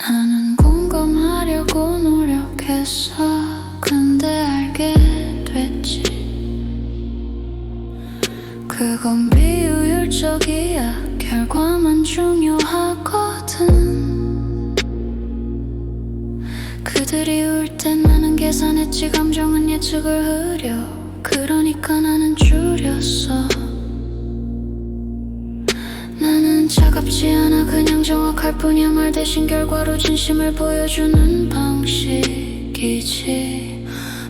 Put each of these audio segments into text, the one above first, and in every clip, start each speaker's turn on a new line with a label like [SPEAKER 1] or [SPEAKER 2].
[SPEAKER 1] 나는 공감하려고 노력했어. 근데 알게 됐지. 그건 비효율적이야. 결과만 중요하거든. 그들이 울 땐 나는 계산했지. 감정은 예측을 흐려. 그러니까 나 차갑지 않아 그냥 정확할 뿐이야 말 대신 결과로 진심을 보여주는 방식이지.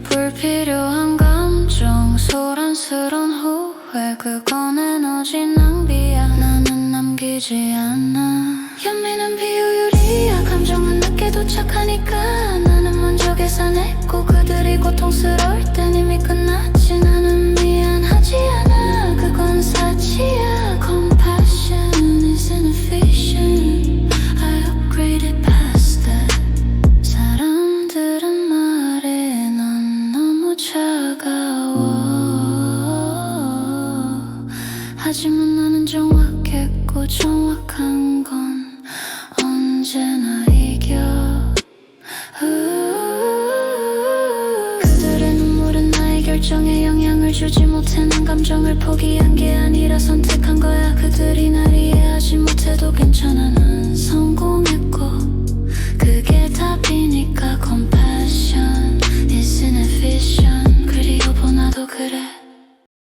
[SPEAKER 1] 불필요한 감정 소란스런 후회 그건 에너지 낭비야. 나는 남기지 않아. 연민은 비효율이야. 감정은 늦게 도착하니까 나는 먼저 계산했고 그들이 고통스러울 하지만 나는 정확했고 정확한 건 언제나 이겨. 그들의 눈물은 나의 결정에 영향을 주지 못하는 감정을 포기한 게 아니라 선택한 거야. 그들이 날 이해하지 못해도 괜찮아. 난 성공했고 그게 답이니까 compassion is inefficient 그리고 보나도 그래.